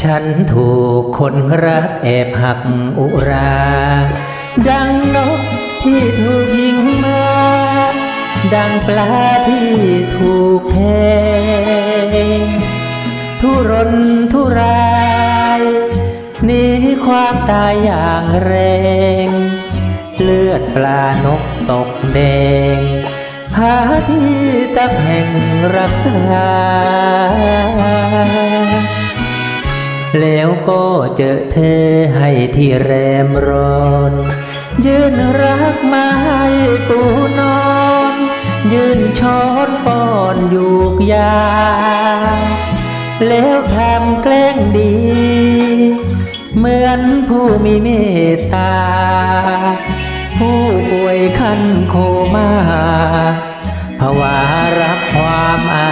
ฉันถูกคนรักแอบหักอุรา ดังนกที่ถูกยิงมา ดังปลาที่ถูกแทงทุรนทุรายหนีความตายอย่างแรง เลือดปลานกตกแดงหาที่ตะแห่งรักษา แล้วก็เจอเธอให้ที่แรมร้อน ยืนรักไม้ปูนอน ยืนช้อนป้อนยูกยา แล้วทำแกล้งดี เหมือนผู้มีเมตตา ผู้ป่วยคันโคมาภาวารับความอา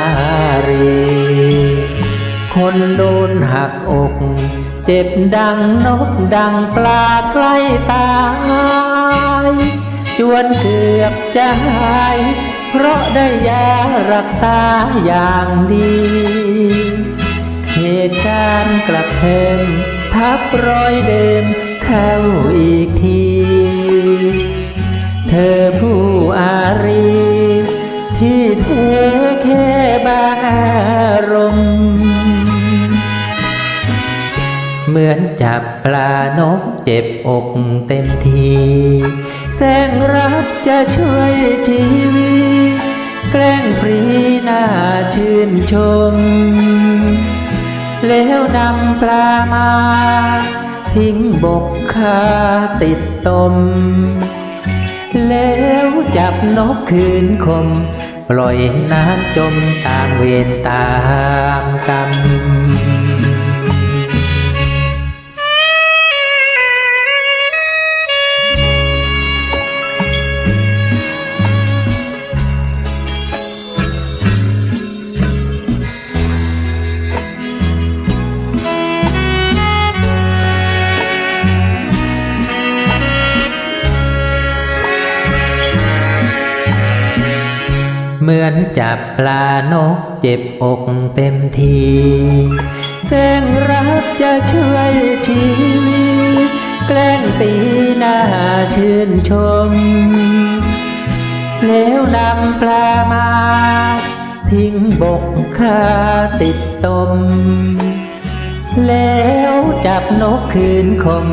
รี คนโดนหักอก เจ็บดังนกดังปลาใกล้ตายจวนเกือบจะหาย เพราะได้ยารักษาอย่างดี เหตุการณ์กลับเพิ่มทับรอยเดิมเข้าอีกที เธอผู้อารี ที่เทแค่บางอารมณ์ เหมือนจับปลานกเจ็บอกเต็มทีแสงรักจะช่วยชีวิต แกล้งปรีน่าชื่นชม แล้วนำปลามา ทิ้งบกคาติดตม แล้วจับนกคืนคม ปล่อยน้ำจมตามเวรตามกรรม เหมือนจับปลานกเจ็บอกเต็มทีแกล้งรักจะช่วยชีวิตแกล้งตีหน้าชื่นชม แล้วนำปลามา ทิ้งบกคาติดตม แล้วจับนกคืนคม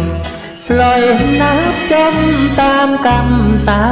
ปล่อยน้ำจมตามกรรมตา